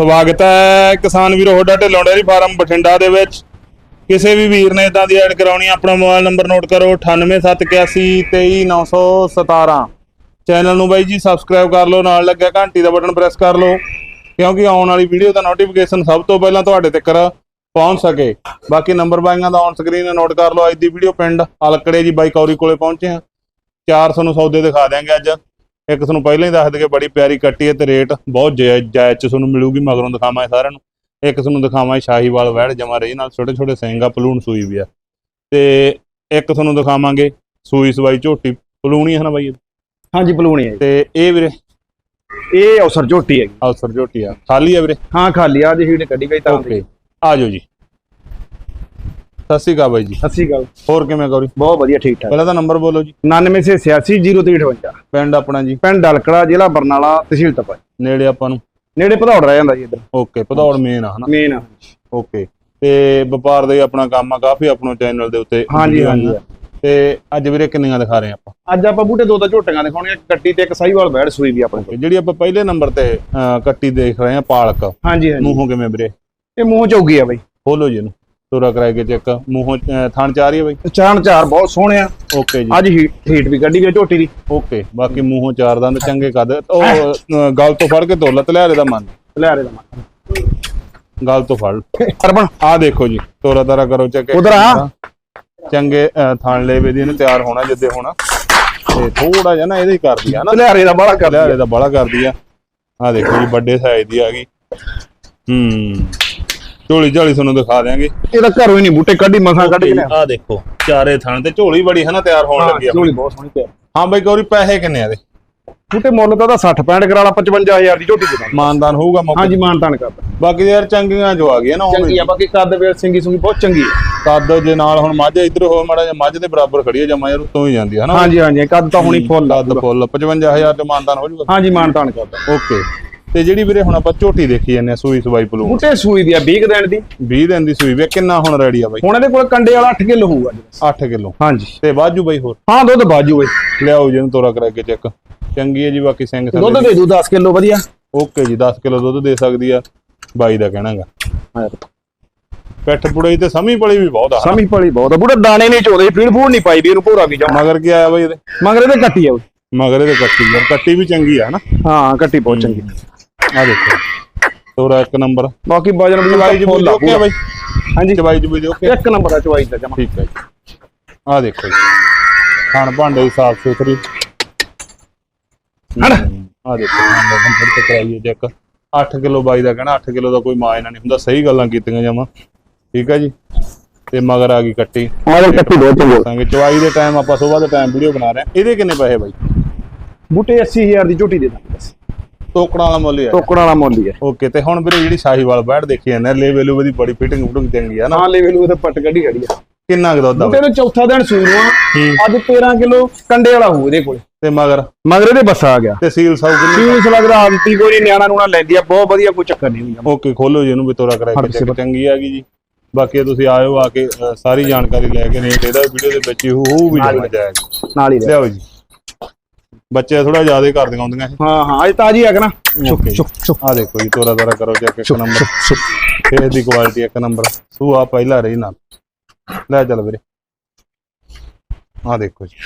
ਸਵਾਗਤ ਹੈ ਕਿਸਾਨ ਵੀਰੋ ਹੋਡਾ ਢਿੱਲੋਂ ਡੇਅਰੀ ਫਾਰਮ ਬਠਿੰਡਾ ਦੇ ਵਿੱਚ। ਕਿਸੇ ਵੀ ਵੀਰ ਨੇ ਇਦਾਂ ਦੀ ਐਡ ਕਰਾਉਣੀ ਆਪਣਾ ਮੋਬਾਈਲ ਨੰਬਰ ਨੋਟ ਕਰੋ 9871823917 ਚੈਨਲ ਨੂੰ ਬਾਈ ਜੀ, ਸਬਸਕ੍ਰਾਈਬ ਕਰ ਲਓ, ਨਾਲ ਲੱਗਿਆ ਘੰਟੀ ਦਾ ਬਟਨ ਪ੍ਰੈਸ ਕਰ ਲਓ, ਕਿਉਂਕਿ ਆਉਣ ਵਾਲੀ ਵੀਡੀਓ ਦਾ ਨੋਟੀਫਿਕੇਸ਼ਨ ਸਭ ਤੋਂ ਪਹਿਲਾਂ ਤੁਹਾਡੇ ਤੱਕ ਪਹੁੰਚ ਸਕੇ। ਬਾਕੀ ਨੰਬਰ ਬਾਈਆਂ ਦਾ ਔਨ ਸਕਰੀਨ ਨੋਟ ਕਰ ਲਓ, ਅੱਜ ਦੀ ਵੀਡੀਓ ਪਿੰਡ ਅਲਕੜੇ ਜੀ ਬਾਈ ਕੌਰੀ ਕੋਲੇ ਪਹੁੰਚੇ ਆ। 400 ਨੂੰ ਸੌਦੇ ਦਿਖਾ ਦਿਆਂਗੇ ਅੱਜ। ਇੱਕ ਤੁਹਾਨੂੰ ਪਹਿਲਾਂ ਹੀ ਦੱਸ ਦਈਏ ਬੜੀ ਪਿਆਰੀ ਕੱਟੀ ਹੈ ਤੇ ਰੇਟ ਬਹੁਤ ਜਾਇਜ਼ ਚ ਤੁਹਾਨੂੰ ਮਿਲੂਗੀ ਮਗਰੋਂ ਦਿਖਾਵਾਂ ਸਾਰਿਆਂ ਨੂੰ। ਇੱਕ ਤੁਹਾਨੂੰ ਦਿਖਾਵਾਂ ਸ਼ਾਹੀਵਾਲ ਵਹਿੜ ਜਮਾ ਰਹੀ ਨਾਲ ਛੋਟੇ ਛੋਟੇ ਸਿੰਗਾ ਪਲੂਣ ਸੂਈ ਵੀ ਆ। ਤੇ ਇੱਕ ਤੁਹਾਨੂੰ ਦਿਖਾਵਾਂਗੇ ਸੂਈ ਸਵਾਈ ਝੋਟੀ ਪਲੂਣੀ ਹੈ ਨਾ ਬਾਈ? ਹਾਂਜੀ ਬਲੂਣੀ ਹੈ ਤੇ ਇਹ ਵੀਰੇ। ਇਹ ਅਵਸਰ ਝੋਟੀ ਹੈਗੀ। ਅਫਸਰ ਝੋਟੀ ਆ। ਖਾਲੀ ਆ ਵੀਰੇ? ਹਾਂ ਖਾਲੀ ਆ ਜੀ ਹੀਟ ਕੱਢੀ ਗਈ ਤਾਂ। ਓਕੇ ਆ ਜਾਓ ਜੀ। ਸਤਿ ਸ਼੍ਰੀ ਅਕਾਲ ਬਾਈ ਜੀ। ਸੱਸੀ ਗੱਲ ਹੋਰ ਕਿਵੇਂ ਗੌਰੀ? ਬਹੁਤ ਵਧੀਆ ਠੀਕ ਠਾਕ। ਪਹਿਲਾਂ ਤਾਂ ਨੰਬਰ ਬੋਲੋ ਜੀ। 99 ਸੇ 86 0358 ਪਿੰਡ ਆਪਣਾ ਜੀ। ਪਿੰਡ ਡਲਕੜਾ ਜ਼ਿਲ੍ਹਾ ਬਰਨਾਲਾ ਤਹਿਸੀਲ ਤਪਾ ਨੇੜੇ ਆਪਾਂ ਨੂੰ। ਨੇੜੇ ਭਦੌੜ ਰਹਿ ਜਾਂਦਾ ਜੀ ਇੱਧਰ। ਓਕੇ ਭਦੌੜ ਮੇਨ ਆ ਹਨਾ? Main okay. ਤੇ ਵਪਾਰ ਦਾ ਹੀ ਆਪਣਾ ਕੰਮ ਆ ਕਾਫੀ ਆਪਣਾ ਚੈਨਲ ਦੇ ਉੱਤੇ ਹਾਂਜੀ, ਹਾਂਜੀ। ਤੇ ਅੱਜ ਵੀਰੇ ਕਿੰਨੀਆਂ ਦਿਖਾ ਰਹੇ ਆਪਾਂ? ਅੱਜ ਆਪਾਂ ਬੂਟੇ ਦੋ ਦੋ ਝੋਟੀਆਂ ਦਿਖਾਉਣੀਆਂ ਇੱਕ ਕੱਟੀ ਤੇ ਇੱਕ ਸਾਈਵਾਲ ਬੈੜ ਸੂਈ ਵੀ ਆਪਣੇ ਕੋਲ। ਜਿਹੜੀ ਆਪਾਂ ਪਹਿਲੇ ਨੰਬਰ ਤੇ ਕੱਟੀ ਦੇਖ ਰਹੇ ਆ ਪਾਲਕ। ਹਾਂਜੀ ਹਾਂਜੀ। ਮੂੰਹੋਂ ਕਿਵੇਂ ਵੀਰੇ? ਇਹ ਮੂੰਹ ਚੌਗੀ ਆ ਬਈ। ਖੋਲੋ ਜੀ ਇਹਨੂੰ। ਤੋਰਾ ਕਰਾਏ ਕੇ ਚੈੱਕ। ਮੂੰਹੋਂ ਅਹ, ਥਣ ਚਾਰ ਹੀ ਆ ਬਾਈ ਚਾਣ ਚਾਰ ਬਹੁਤ ਸੋਹਣੇ ਆ। ਓਕੇ ਜੀ। ਅੱਜ ਹੀਟ ਹੀਟ ਵੀ ਕੱਢੀ ਵੀ ਝੋਟੀ ਦੀ। ਓਕੇ ਬਾਕੀ ਮੂੰਹੋਂ ਚਾਰ ਦੰਦ ਚੰਗੇ ਕੱਦ ਉਹ ਅਹ, ਗਲ ਤੋਂ ਫੜ ਕੇ ਤੋਲਾ ਤੇ ਲਿਆਰੇ ਦਾ ਮਨ। ਲਿਆਰੇ ਦਾ ਮਾ ਗਲ ਤੋਂ ਫੜ। ਅਰਬਨ। ਆ ਦੇਖੋ ਜੀ ਤੋਰਾ ਤਾਰਾ ਕਰੋ ਚੈੱਕ। ਉੱਧਰ ਆ। ਚੰਗੇ ਅਹ, ਥਣ ਲੇਵੇ ਦੀ ਇਹਨੇ ਤਿਆਰ ਹੋਣਾ ਜਿੱਦੇ ਹੋਣਾ। ਤੇ ਥੋੜਾ ਜਿਹਾ ਨਾ ਇਹਦੇ ਹੀ ਕਰਦੀ ਆ ਨਾ। ਲਿਆਰੇ ਦਾ ਬੜਾ ਕਰ ਲਿਆਰੇ ਦਾ ਬੜਾ ਕਰਦੀ ਆ। ਆ ਦੇਖੋ ਜੀ ਵੱਡੇ ਸਾਈਜ਼ ਦੀ ਆ ਗਈ। ਹੂੰ। ਝੋਲੀ ਝਾਲੀ ਤੁਹਾਨੂੰ ਦਿਖਾ ਦਿਆਂਗੇ। ਇਹਦਾ ਘਰੋਂ ਹੀ ਨਹੀਂ ਬੂਟੇ ਕੱਢੀ ਮਸਾਂ ਕੱਢ ਕੇ ਲਿਆ ਆ ਦੇਖੋ ਚਾਰੇ ਥਣ ਤੇ ਝੋਲੀ ਬੜੀ ਹੈ ਨਾ ਤਿਆਰ ਹੋਣ ਲੱਗੀ ਆ। ਝੋਲੀ ਬਹੁਤ ਸੋਹਣੀ ਤੇ ਹਾਂ ਬਾਈ ਗੌਰੀ ਪੈਸੇ ਕਿੰਨੇ ਆ ਦੇ ਬੂਟੇ ਮੁੱਲ ਤਾਂ ਉਹਦਾ 60 65 ਕਰਾਲਾ 55000 ਦੀ ਝੋਟੀ ਦੇ ਮਾਨਦਾਨ ਹੋਊਗਾ ਮੌਕੇ ਹਾਂਜੀ ਮਾਨਤਾਨ ਕਰਦਾ ਬਾਕੀ ਯਾਰ ਚੰਗੀਆਂ ਜੋ ਆ ਗਈਆਂ ਨਾ ਚੰਗੀ ਆ ਬਾਕੀ ਕੱਦ ਵੇਲ ਸਿੰਗੀ ਸੁੰਗੀ ਬਹੁਤ ਚੰਗੀ ਆ। ਕੱਦ ਜੇ ਨਾਲ ਹੁਣ ਮੱਝ ਇਧਰ ਹੋ ਮਾੜਾ ਜਿਹਾ ਮੱਝ ਦੇ ਬਰਾਬਰ ਖੜੀ ਹੈ ਜਮਾ ਯਾਰ ਉੱਤੋਂ ਹੀ ਜਾਂਦੀ ਹੈ ਨਾ ਹਾਂਜੀ ਹਾਂਜੀ ਕੱਦ ਤਾਂ ਹੁਣੀ ਫੁੱਲ ਕੱਦ ਫੁੱਲ 55000 ਤੇ ਮਾਨਦਾਨ ਹੋ ਜਾਊਗਾ। ਹਾਂਜੀ ਮਾਨਤਾਨ ਕਰਦਾ ਓਕੇ। ਤੇ ਜਿਹੜੀ ਵੀਰੇ ਹੁਣ ਆਪਾਂ ਝੋਟੀ ਦੇਖੀ ਜਾਂਦੇ ਆ ਸੂਈ ਸਵਾਈ ਪਲੂ ਬੂਟੇ ਸੂਈ ਦੀ ਆ 20 ਦਿਨ ਦੀ। 20 ਦਿਨ ਦੀ ਸੂਈ ਵੇ ਕਿੰਨਾ ਹੁਣ ਰੈਡੀ ਆ ਬਾਈ? ਹੁਣ ਇਹਦੇ ਕੋਲ ਕੰਡੇ ਵਾਲਾ 8 ਕਿਲੋ ਹੋਊਗਾ ਜੀ। 8 ਕਿਲੋ। ਹਾਂਜੀ। ਤੇ ਬਾਜੂ ਬਾਈ ਹੋਰ? ਹਾਂ ਦੁੱਧ ਬਾਜੂ ਬਈ। ਲਿਆਓ ਜੀ ਇਹਨੂੰ ਤੋਰਾ ਕਰਾ ਕੇ ਚੈੱਕ। ਚੰਗੀ ਹੈ ਜੀ ਬਾਕੀ ਸਿੰਘ ਦੁੱਧ ਥੱਲੇ ਦੇ ਦੂ 10 ਕਿਲੋ ਵਧੀਆ। ਓਕੇ ਜੀ 10 ਕਿਲੋ ਦੁੱਧ ਦੇ ਸਕਦੀ ਆ। ਬਾਈ ਦਾ ਕਹਿਣਾਗਾ ਪੈਠ ਪੁੜੇ ਤੇ ਸਮੀ ਪਲੀ ਵੀ ਬਹੁਤ ਆ। ਸਮੀ ਪਲੀ ਬਹੁਤ ਆ। ਬੂਟੇ ਦਾਣੇ ਨਹੀਂ ਚੋਦੇ ਫੀਡ ਫੂਡ ਨਹੀਂ ਪਾਈ ਵੀ ਇਹਨੂੰ ਭੋਰਾ ਵੀ ਜਾ ਮਗਰ ਕੀ ਆਇਆ ਬਾਈ ਇਹਦੇ? ਮਗਰ ਇਹਦੇ ਕੱਟੀ ਆ। ਮਗਰ ਇਹਦੇ ਕੱਟੀ ਯਾਰ ਕੱਟੀ ਵੀ ਚੰਗੀ ਆ ਹਨਾ? ਹਾਂ ਕੱਟੀ ਬਹੁਤ ਚੰਗੀ। ਆ ਦੇਖੋ। ਤੋਰਾ ਇੱਕ ਨੰਬਰ। ਬਾਕੀ ਵਜਨ ਵੀ ਚਵਾਈ ਜੀ ਫੁੱਲ ਆ ਓਕੇ ਆ ਬਾਈ। ਹਾਂਜੀ। ਚਵਾਈ ਜੀ ਓਕੇ। ਇੱਕ ਨੰਬਰ ਦਾ ਚਵਾਈ ਦਾ ਜਮਾ। ਠੀਕ ਹੈ ਜੀ। ਆ ਦੇਖੋ ਜੀ। ਖਾਣ ਭਾਂਡੇ ਦੀ ਸਾਫ਼ ਸੁਥਰੀ। ਹਣ। ਆ ਦੇਖੋ ਨੰਬਰ ਤੇ ਕਰਾਈਏ ਚੈੱਕ 8 ਕਿਲੋ ਬਾਈ ਦਾ ਕਹਿਣਾ 8 ਕਿਲੋ ਦਾ ਕੋਈ ਮਾਇਨਾ ਨਹੀਂ ਹੁੰਦਾ। ਸਹੀ ਗੱਲਾਂ ਕੀਤੀਆਂ ਜਾਵਾਂ ਠੀਕ ਹੈ ਜੀ। ਤੇ ਮਗਰ ਆ ਗਈ ਕੱਟੀ। ਮਗਰ ਕੱਟੀ ਬਹੁਤ ਚੰਗੀ। ਦੱਸਾਂਗੇ। ਚਵਾਈ ਦੇ ਟਾਈਮ ਆਪਾਂ ਸਵੇਰ ਦੇ ਟਾਈਮ ਵੀਡੀਓ ਬਣਾ ਰਹੇ ਇਹਦੇ ਕਿੰਨੇ ਪੈਸੇ ਬਾਈ? ਬੂਟੇ 80000 ਦੀ ਝੋਟੀ ਦੇ ਦਾਂਗੇ ਟੋਕੜਾਂ ਵਾਲਾ ਮੁੱਲ ਹੀ ਟੋਕਣ ਵਾਲਾ ਮੁੱਲ ਹੀ ਹੈ ਓਕੇ ਤੇ ਹੁਣ ਵੀਰੇ ਜਿਹੜੀ ਸ਼ਾਹੀਵਾਲ ਬੈਠ ਦੇਖੀ ਜਾਂਦੇ ਲੈਵਲ ਲੂਵੇ ਦੀ ਬੜੀ ਫਿਟਿੰਗ ਫੁਟਿੰਗ ਚੰਗੀ ਆ ਨਾ। ਹਾਂ ਲੈਵਲ ਉਹ ਤੇ ਪੱਟ ਕੱਢੀ ਖੜੀ ਆ। ਕਿੰਨਾ ਕੁ ਦੁੱਧ ਆ? ਨੂੰ ਚੌਥਾ ਦਿਨ। ਹੂੰ। ਅੱਜ 13 ਕਿਲੋ ਕੰਡੇ ਵਾਲਾ ਹੋਊ ਇਹਦੇ ਕੋਲੇ। ਤੇ ਮਗਰ? ਮਗਰ ਇਹਦੇ ਬੱਸਾ ਆ ਗਿਆ। ਤੇ ਸੀਲ ਸਾਊ ਕਿੰਨੀ ਸੀਸ ਲੱਗਦਾ ਆਂਟੀ ਕੋਈ ਨਹੀਂ ਨਿਆਣਾ ਨੂਣਾ ਲੈਂਦੀ ਆ ਬਹੁਤ ਵਧੀਆ ਕੋਈ ਚੱਕਰ ਨਹੀਂ ਹੁੰਦਾ। ਓਕੇ ਖੋਲੋ ਜੀ ਇਹਨੂੰ ਵੀ ਤੋਰਾ ਕਰਾ ਕੇ ਚੰਗੀ ਆ ਗਈ ਜੀ। ਬਾਕੀ ਤੁਸੀਂ ਆਇਓ ਆ ਕੇ ਸਾਰੀ ਜਾਣਕਾਰੀ ਲੈ ਕੇ ਰੇਟ ਇਹਦਾ ਵੀਡੀਓ ਦੇ ਵਿੱਚ ਹੀ ਹੋਊ ਵੀ ਜਾਣਾ ਜਾਏਗਾ ਨਾਲ ਹੀ। ਲਿਆਓ ਜੀ। ਬੱਚੇ ਥੋੜਾ ਜ਼ਿਆਦਾ ਕਰ ਦਿਖਾਉਂਦੀਆਂ ਇਹ ਹਾਂ ਹਾਂ ਅੱਜ ਤਾਜੀ ਆ ਕਿ ਨਾ? ਓਕੇ ਚੁੱਕ ਚੁੱਕ ਆ ਦੇਖੋ ਜੀ ਤੋਰਾ ਤੋਰਾ ਕਰੋ ਚੈੱਕ ਇੱਕ ਨੰਬਰ ਫੇਰ ਦੀ ਕੁਆਲਿਟੀ ਇੱਕ ਨੰਬਰ ਸੂਆ ਪਹਿਲਾ ਰਹੀ ਨਾਲ। ਲੈ ਚੱਲ ਵੀਰੇ। ਆ ਦੇਖੋ ਜੀ।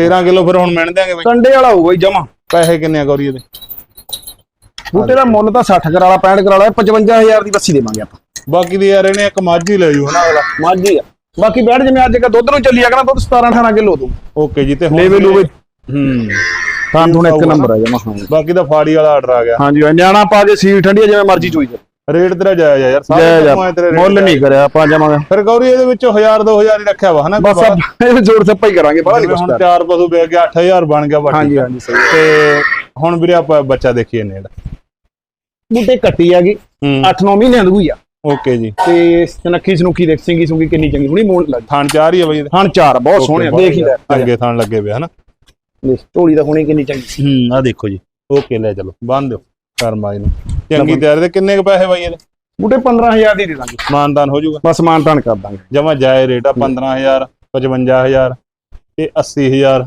13 ਕਿਲੋ ਫਿਰ ਹੁਣ ਮਿਣ ਦਿਆਂਗੇ ਬਈ। ਕੰਡੇ ਵਾਲਾ ਹੋਊਗਾ ਜੀ ਜਮਾ। ਪੈਸੇ ਕਿੰਨੇ ਆ ਗੌਰੀ ਇਹਦੇ? ਬੂਟੇ ਦਾ ਮੁੱਲ ਤਾਂ 60 ਕਰਾਲਾ 65 ਕਰਾਲਾ 55000 ਦੀ ਬੱਸੀ ਦੇਵਾਂਗੇ ਆਪਾਂ। ਬਾਕੀ ਦੀ ਯਾਰ ਇਹਨੇ ਇੱਕ ਮੱਝ ਹੀ ਲੈ ਜੂ ਹਨਾ ਅਗਲਾ। ਮਾਝੀ ਆ। ਬਾਕੀ ਬੈਠ ਜਿਵੇਂ ਅੱਜ ਕਾ ਦੁੱਧ ਨੂੰ ਚੱਲੀ ਆ ਕਿ ਨਾ ਦੁੱਧ 17 18 ਕਿਲੋ ਦੂ ਓਕੇ ਜੀ ਤੇ ਹੁਣ ਲੈਵੇ ਲੂਵੇ ਹੂੰ। ਤਾਂ ਹੁਣ ਇੱਕ ਨੰਬਰ ਆ ਜਮਾ ਹਾਂ। ਬਾਕੀ ਦਾ ਫਾੜੀ ਵਾਲਾ ਆਰਡਰ ਆ ਗਿਆ। ਹਾਂਜੀ ਨਿਆਣਾ ਪਾ ਕੇ ਸੀਲ ਠੰਡੀ ਆ ਜਿਵੇਂ ਮਰਜ਼ੀ ਚੋਈ ਜਾ ਰੇਟ ਤੇਰਾ ਜਾਇਜ਼ ਆ ਯਾਰ ਸਾਰੇ ਜੈ ਕੰਮਾਂ 'ਚ ਤੇਰੇ rate ਮੁੱਲ ਨਹੀਂ ਕਰਿਆ ਆਪਾਂ ਜਮਾ ਫਿਰ ਗੌਰੀ ਇਹਦੇ ਵਿੱਚੋਂ 1000 2000 ਹੀ ਰੱਖਿਆ ਵਾ ਹਨਾ? ਬਸ ਇਹ ਜੋਰ ਸੱਪਾ ਹੀ ਕਰਾਂਗੇ ਬਾਹਰ ਨਹੀਂ ਜਿਵੇਂ ਕੁਛ ਹੁਣ ਕਰ ਚਾਰ ਪਸ਼ੂ ਵੇਚ ਗਿਆ 8000 ਬਣ ਗਿਆ ਬਾਕੀ। ਹਾਂਜੀ ਹਾਂਜੀ ਸਹੀ। ਤੇ ਹੁਣ ਵੀਰੇ ਆਪਾਂ ਬੱਚਾ ਦੇਖੀਏ ਨੇ ਇਹਦਾ ਬੂਟੇ ਕੱਟੀ ਆ ਗਈ ਹੂੰ। 8-9 ਮਹੀਨਿਆਂ ਦੀ ਹੋਈ ਆ। ਓਕੇ ਜੀ। ਤੇ ਸਨੱਖੀ ਸਨੁੱਖੀ ਦੇਖ ਸਿੰਗੀ ਸੁੰਗੀ ਕਿੰਨੀ ਚੰਗੀ ਹੁਣੀ ਮੂੰਹ ਲੱਗ ਥਣ ਚਾਰ ਹੀ ਆ ਬਈ ਇਹਦੇ। ਹਣ ਚਾਰ ਬਹੁਤ ਸੋਹਣੇ ਆ, ਦੇਖ ਹੀ ਲੈ। ਅੱਗੇ ਥਣ ਲੱਗੇ ਵੇ ਹਨਾ? ਢੋਲੀ ਦਾ ਹੁਣੀ ਕਿੰਨੀ ਚੰਗੀ ਹੂੰ ਆ ਦੇਖੋ ਜੀ। ਓਕੇ ਲੈ ਚਲੋ ਬੰਨ ਦਿਓ। ਕਰਮਾਈ ਨੂੰ ਚੰਗੀ ਤਿਆਰੀ ਦੇ ਕਿੰਨੇ ਕ ਪੈਸੇ ਬਾਈ ਇਹਦੇ? ਬੂਟੇ 15000 ਦੀ ਦੇ ਦਾਂਗੇ। ਮਾਨਦਾਨ ਹੋ ਜਾਊਗਾ। ਬਸ ਮਾਨਤਾਨ ਕਰ ਦਾਂਗੇ। ਜਮਾ ਜਾਏ ਰੇਟ ਆ 15000 55000 ਤੇ 80000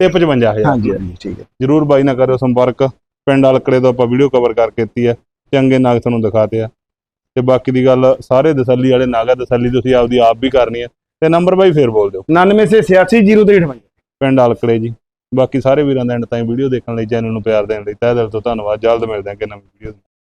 ਤੇ 55000 ਹਾਂਜੀ ਹਾਂਜੀ ਠੀਕ ਹੈ। ਜਰੂਰ ਬਾਈ ਨਾਲ ਕਰਿਓ ਸੰਪਰਕ। ਪਿੰਡ ਅਲਕੜੇ ਤੋਂ ਆਪਾਂ ਵੀਡੀਓ ਕਵਰ ਕਰਕੇ ਦਿੱਤੀ ਹੈ। ਚੰਗੇ ਨਾਗ ਤੁਹਾਨੂੰ ਦਿਖਾਤੇ ਆ। ਤੇ ਬਾਕੀ ਦੀ ਗੱਲ ਸਾਰੇ ਤਸੱਲੀ ਵਾਲੇ ਨਾਗ ਆ ਤਸੱਲੀ ਤੁਸੀਂ ਆਪਦੀ ਆਪ ਵੀ ਕਰਨੀ ਆ ਤੇ ਨੰਬਰ ਬਾਈ ਫੇਰ ਬੋਲ ਦਿਓ। 99 ਸੇ 86 0358 ਪਿੰਡ ਅਲਕੜੇ ਜੀ। ਬਾਕੀ ਸਾਰੇ ਵੀਰਾਂ ਦਾ ਐਂਡ ਤਾਈਂ ਵੀਡੀਓ ਦੇਖਣ ਲਈ ਚੈਨਲ ਨੂੰ ਪਿਆਰ ਦੇਣ ਲਈ ਤਹਿ ਦਿਲ ਤੋਂ ਧੰਨਵਾਦ। ਜਲਦ ਮਿਲਦੇ ਹਾਂ ਕਿ ਨਵੀਂ ਵੀਡੀਓ